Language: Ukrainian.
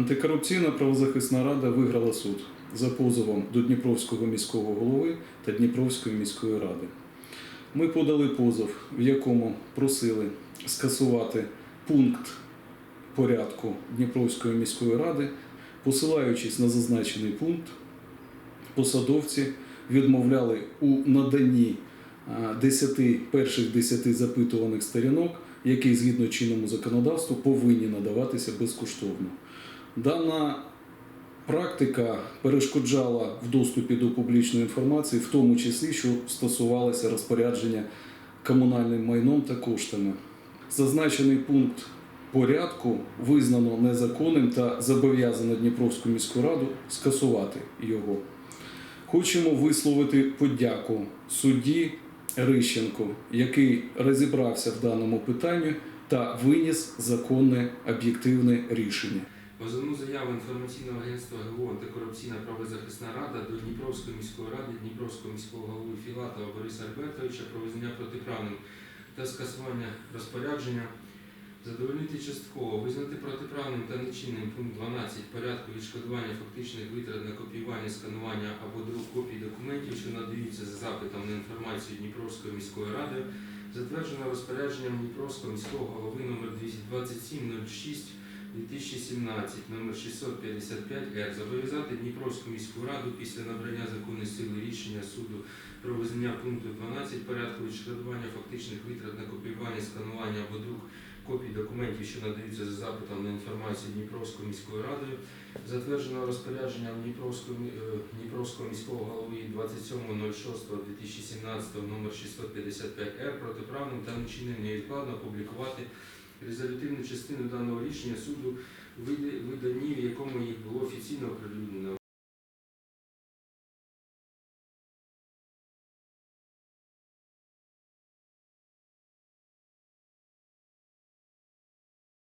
Антикорупційна правозахисна рада виграла суд за позовом до Дніпровського міського голови та Дніпровської міської ради. Ми подали позов, в якому просили скасувати пункт порядку Дніпровської міської ради, посилаючись на зазначений пункт, посадовці відмовляли у наданні 10, перших 10 запитуваних сторінок, які згідно чинному законодавству повинні надаватися безкоштовно. Дана практика перешкоджала в доступі до публічної інформації, в тому числі, що стосувалося розпорядження комунальним майном та коштами. Зазначений пункт порядку визнано незаконним та зобов'язано Дніпровську міську раду скасувати його. Хочемо висловити подяку судді Рищенко, який розібрався в даному питанні та виніс законне об'єктивне рішення. Позовну заяву інформаційного агентства ГО «Антикорупційна правозахисна рада до Дніпровської міської ради, Дніпровського міського голови Філатова Бориса Альбертовича про визнання протиправним та скасування розпорядження задовольнити частково, визнати протиправним та нечинним пункт 12 порядку відшкодування фактичних витрат на копіювання, сканування або друк копій документів, що надаються за запитом на інформацію Дніпровської міської ради, затверджено розпорядженням Дніпровського міського голови номер 2706 2017 номер 655 Р зобов'язати Дніпровську міську раду після набрання законної сили рішення суду про визнання пункту 12 порядку відшкодування фактичних витрат на копіювання, сканування або друк копій документів, що надаються за запитом на інформацію Дніпровською міською радою, затвердженого розпорядженням Дніпровського, е, Дніпровського міського голови 27.06.2017 номер 655 Р. Протиправним та нечинним невідкладно опублікувати резолютивну частину даного рішення суду, видані, в якому їх було офіційно оприлюднено.